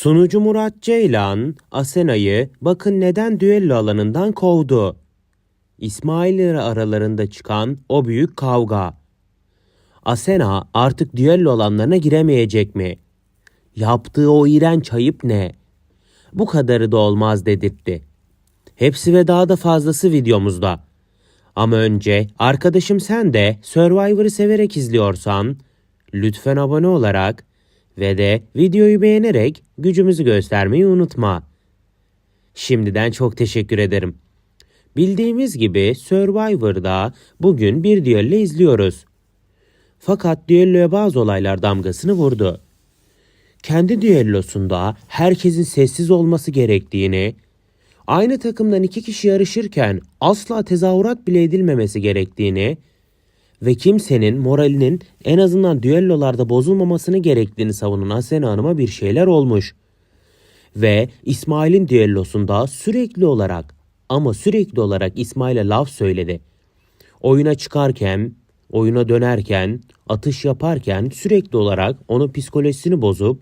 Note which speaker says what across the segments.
Speaker 1: Sunucu Murat Ceylan, Asena'yı bakın neden düello alanından kovdu. İsmail aralarında çıkan o büyük kavga. Asena artık düello alanlarına giremeyecek mi? Yaptığı o iğrenç ayıp ne? Bu kadarı da olmaz dedirtti. Hepsi ve daha da fazlası videomuzda. Ama önce arkadaşım sen de Survivor'ı severek izliyorsan lütfen abone olarak ve de videoyu beğenerek gücümüzü göstermeyi unutma. Şimdiden çok teşekkür ederim. Bildiğimiz gibi Survivor'da bugün bir düello izliyoruz. Fakat düelloya bazı olaylar damgasını vurdu. Kendi düellosunda herkesin sessiz olması gerektiğini, aynı takımdan iki kişi yarışırken asla tezahürat bile edilmemesi gerektiğini ve kimsenin moralinin en azından düellolarda bozulmamasını gerektiğini savunan Asena Hanım'a bir şeyler olmuş. Ve İsmail'in düellosunda sürekli olarak ama sürekli olarak İsmail'e laf söyledi. Oyuna çıkarken, oyuna dönerken, atış yaparken sürekli olarak onun psikolojisini bozup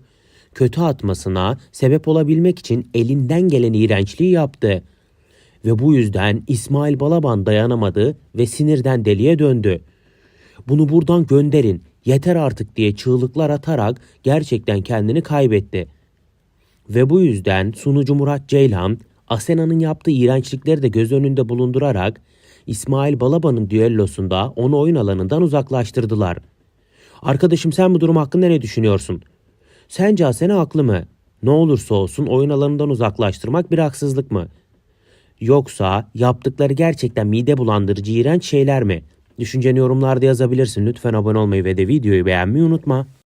Speaker 1: kötü atmasına sebep olabilmek için elinden gelen iğrençliği yaptı. Ve bu yüzden İsmail Balaban dayanamadı ve sinirden deliye döndü. Bunu buradan gönderin, yeter artık diye çığlıklar atarak gerçekten kendini kaybetti. Ve bu yüzden sunucu Murat Ceylan, Asena'nın yaptığı iğrençlikleri de göz önünde bulundurarak İsmail Balaban'ın düellosunda onu oyun alanından uzaklaştırdılar. Arkadaşım sen bu durum hakkında ne düşünüyorsun? Sence Asena haklı mı? Ne olursa olsun oyun alanından uzaklaştırmak bir haksızlık mı? Yoksa yaptıkları gerçekten mide bulandırıcı iğrenç şeyler mi? Düşünceni yorumlarda yazabilirsin. Lütfen abone olmayı ve de videoyu beğenmeyi unutma.